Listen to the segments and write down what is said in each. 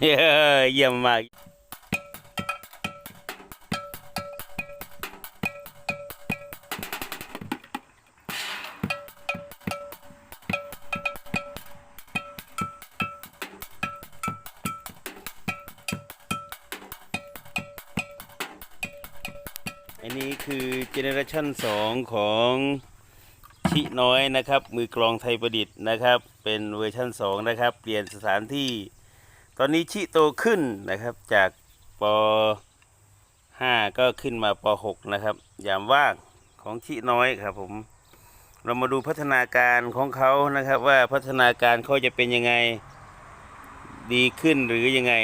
เยี่ยมมากอันนี้คือเจเนอเรชัน2 ของชิน้อยนะครับ มือกลองไทยประดิษฐ์นะครับ เป็นเวอร์ชัน2 นะครับ เปลี่ยนสถานที่ ตอนนี้ชิโตขึ้นนะครับ จากป 5 ก็ขึ้นมาป 6 นะครับ ยามว่างของชิน้อยครับ ผม เรามาดูพัฒนาการของเขานะครับ ว่าพัฒนาการเขาจะเป็นยังไงดีขึ้นหรือยังไง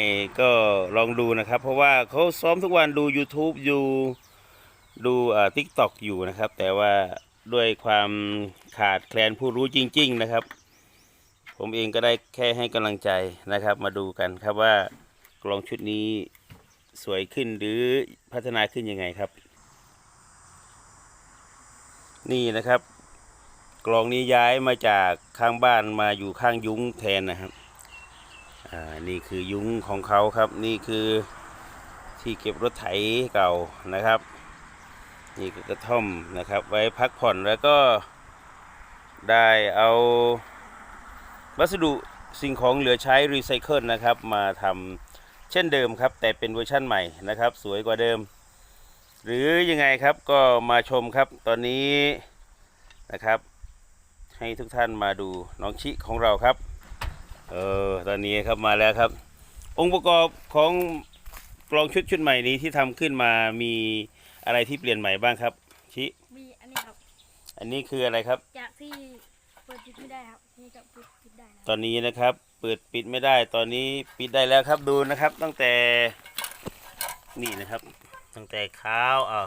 ก็ลองดูนะครับ เพราะว่าเขาซ้อมทุกวันดู YouTube อยู่ดูอ่าทิกตอกอยู่นะครับ แต่ว่าด้วยความขาดแคลนผู้รู้จริง ๆ นะครับ ผมเองก็ได้แค่ให้กำลังใจนะครับ มาดูกันครับว่ากลองชุดนี้สวยขึ้นหรือพัฒนาขึ้นยังไงครับ นี่นะครับ กลองนี้ย้ายมาจากข้างบ้านมาอยู่ข้างยุ้งแทนนะครับอ่านี่คือยุ้งของเขาครับ นี่คือที่เก็บรถไถเก่านะครับ นี่กระท่อมนะครับ ไว้พักผ่อนแล้วก็ได้เอา วัสดุสิ่งของเหลือใช้รีไซเคิลนะครับมาทำเช่นเดิมครับ แต่เป็นเวอร์ชั่นใหม่นะครับ สวยกว่าเดิม หรือยังไงครับก็มาชมครับตอนนี้นะครับ ให้ทุกท่านมาดูน้องชิของเราครับเออตอนนี้ครับมาแล้วครับ องค์ประกอบของกลองชุดชุดใหม่นี้ที่ทำขึ้นมามีอะไรที่เปลี่ยนใหม่บ้างครับชิมีอันนี้ครับ อันนี้คืออะไรครับ จากที่ เปิดปิดไม่ได้ครับนี่จะปิดปิดได้นะตอนนี้นะครับ เปิดปิดไม่ได้ ตอนนี้ปิดได้แล้วครับดูนะครับ ตั้งแต่นี่นะครับ ตั้งแต่เท้าอ่า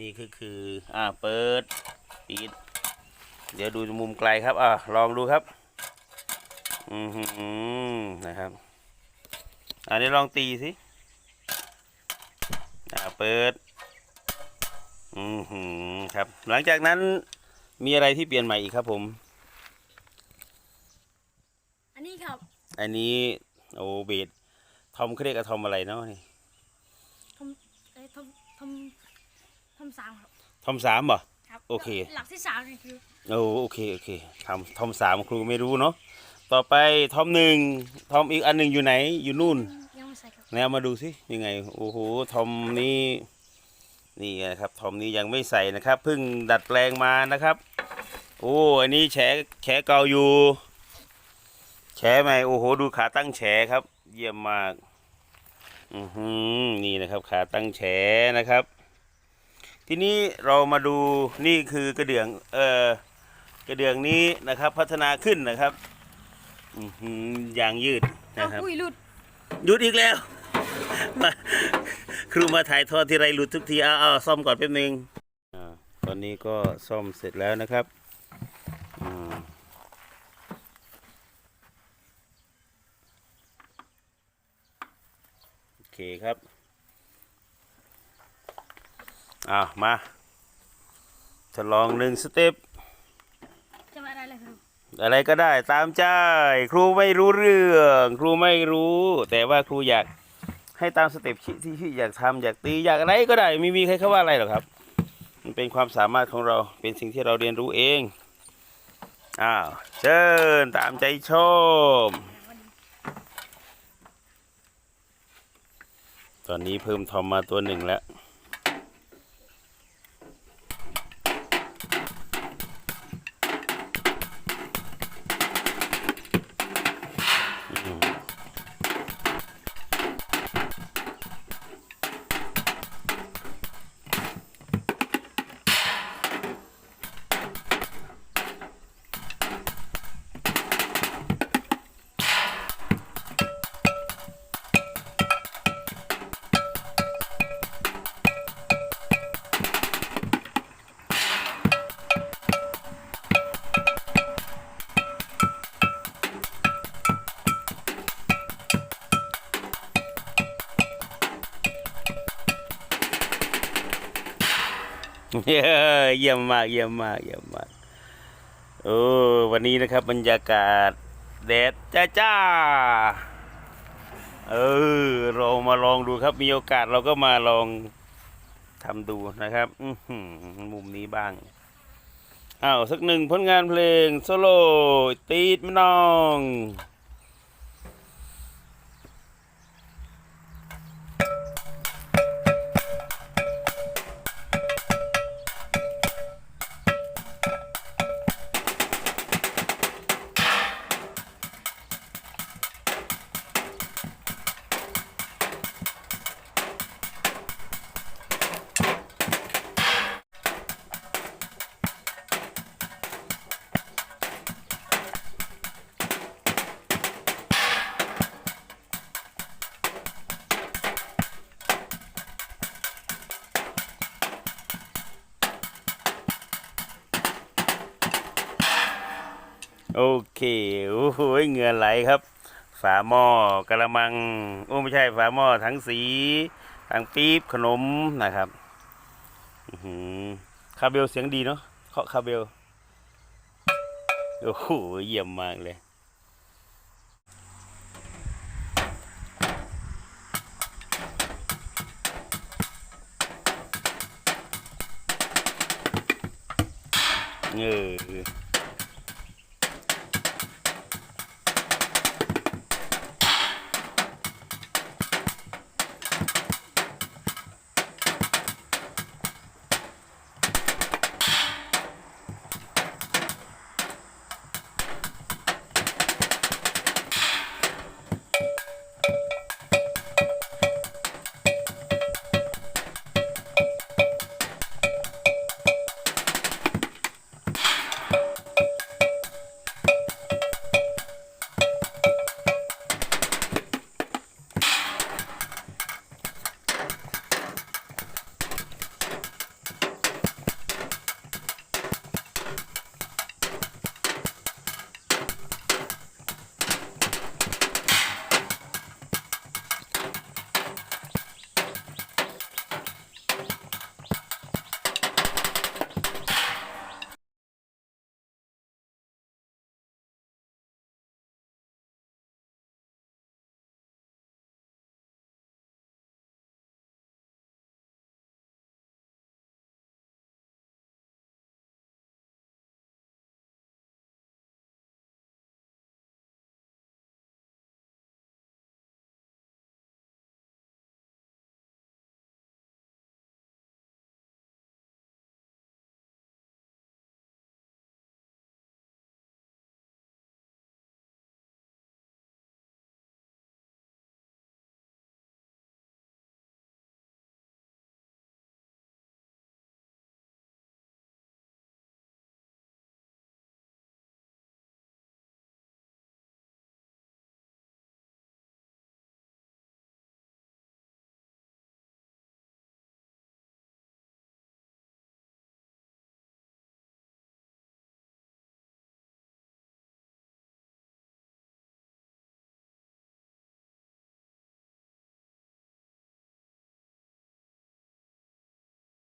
นี่คือคืออ่าเปิดปิด เดี๋ยวดูมุมไกลครับอ่าลองดูครับอือหือนะครับอันนี้ลองตีสิอ่าเปิดอือหือครับ หลังจากนั้นมีอะไรที่เปลี่ยนใหม่อีกครับผม นนี้ครับ อันนี้โอเบดทอมเขาเรียกอะทอมอะไรเนาะนี่ทำเอ้ยทำทำทำสามครับทอมสามบ่ครับโอเค หลักที่สามนี่คือโอ้โอเคโอเคทำทอมสามครูไม่รู้เนาะต่อไปทอมหนึ่งทอมอีกอันหนึ่งอยู่ไหนอยู่นู่น ยังไม่ใส่ครับแนวมาดูสิยังไงโอ้โหทอมนี้นี่นะครับทอมนี้ยังไม่ใส่นะครับเพิ่งดัดแปลงมานะครับ โอ้อันนี้แฉแฉเก่าอยู่ แฉใหม่โอ้โหดูขาตั้งแฉครับ เยี่ยมมากอือหือนี่นะครับ ขาตั้งแฉนะครับ ทีนี้เรามาดูนี่คือกระเดื่องเอ่อกระเดื่องนี้นะครับ พัฒนาขึ้นนะครับอือหือยางยืดเอานะครับอุ้ยหลุดหยุดอีกแล้วมาครูมาถ่ายทอดทีไรหลุดทุกทีเอาเอาซ่อมก่อนแป๊บนึงอ่าตอนนี้ก็ซ่อมเสร็จแล้วนะครับอืมโอเคครับอ่ามาทดลองหนึ่งสเต็ปจะมาอะไรเลยครับอะไรก็ได้ตามใจครูไม่รู้เรื่อง ครูไม่รู้ แต่ว่าครูอยากให้ตามสเต็ปที่ที่ที่อยากทำอยากตีอยากอะไรก็ได้ไม่มีใครเขาว่าอะไรหรอกครับ มันเป็นความสามารถของเราเป็นสิ่งที่เราเรียนรู้เองอ้าวเชิญตามใจชม ตอนนี้เพิ่มทอมมาตัวหนึ่งแล้ว เย้เยี่ยมมากเยี่ยมมากเยี่ยมมากโอ้วันนี้นะครับบรรยากาศแดดจ้าจ้าเออเรามาลองดูครับมีโอกาสเราก็มาลองทำดูนะครับมุมนี้บ้างอ้าวสักหนึ่งผลงานเพลงโซโล่ตีดมะนอง โอเคโอ้โหเหงื่อไหลครับ ฝาหม้อกระมังโอ้ไม่ใช่ฝาหม้อถังสีถังปี๊บขนมนะครับอืคาเบลเสียงดีเนาะเคาะคาเบลโอ้โหเยี่ยมมากเลยเออ